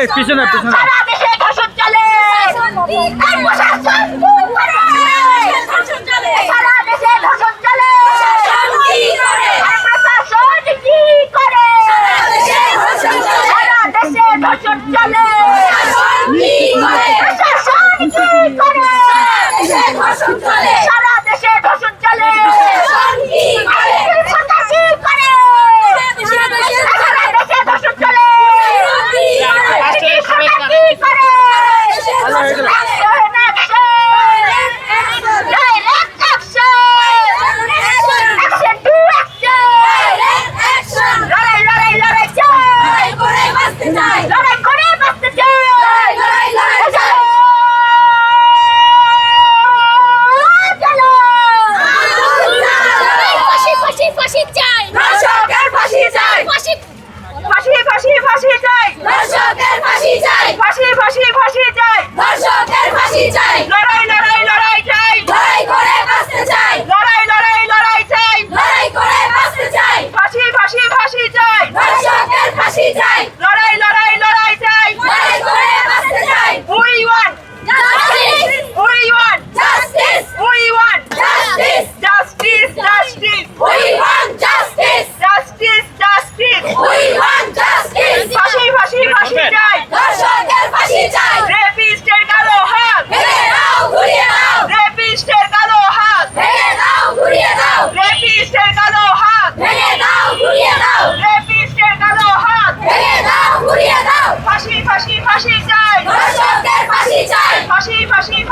এই পিছনে পিছনে। চলে।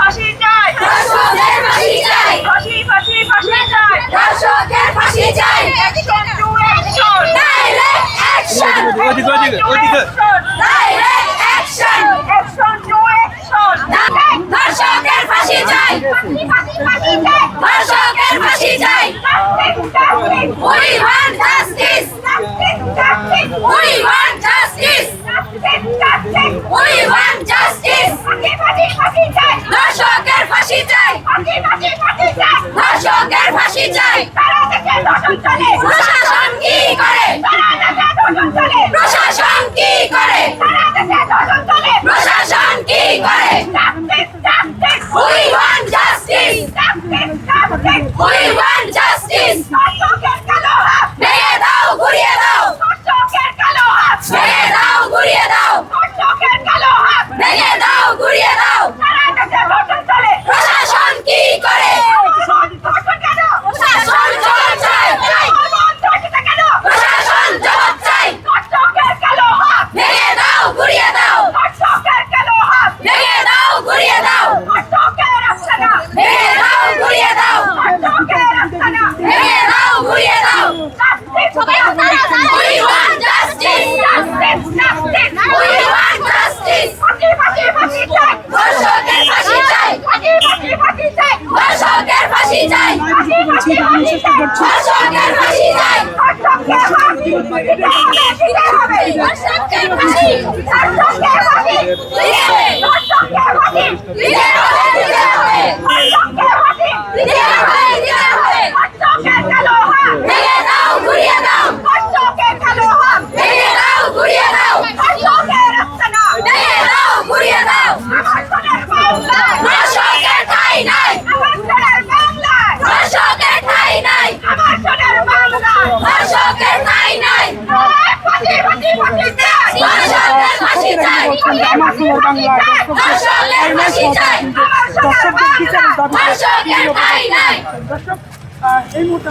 ফাঁসি চাই। ধর্ষকদের ফাঁসি ফাঁসি চাই। ধর্ষকদের ফাঁসি ফাঁসি চাই। ধর্ষকদের ফাঁসি চাই। We want justice we want ধর্ষকের ফাঁসি চাই। ধর্ষকের ফাঁসি চাই। প্রশাসন কি করে? প্রশাসন কি করে? প্রশাসন কি করে? We want justice! We want justice! সেই দাবি চেষ্টা করছি হবে সুন্দর বাংলা দর্শকদের বিচারের দাবি দর্শক এই মুহূর্তে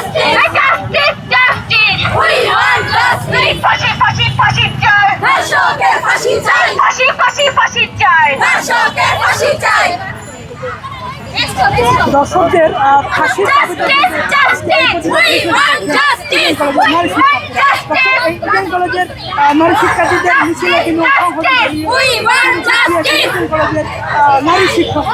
ফাঁসি ফাঁসি ফাঁসি চাই। ধর্ষকের ফাঁসি চাই। ফাঁসি ফাঁসি ফাঁসি চাই। ধর্ষকের ফাঁসি চাই। দর্শকদের ফাঁসির ইন্ডিয়ান কলেজের নারী শিক্ষার্থীদের মিছিল নারী শিক্ষক।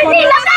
Hindi lang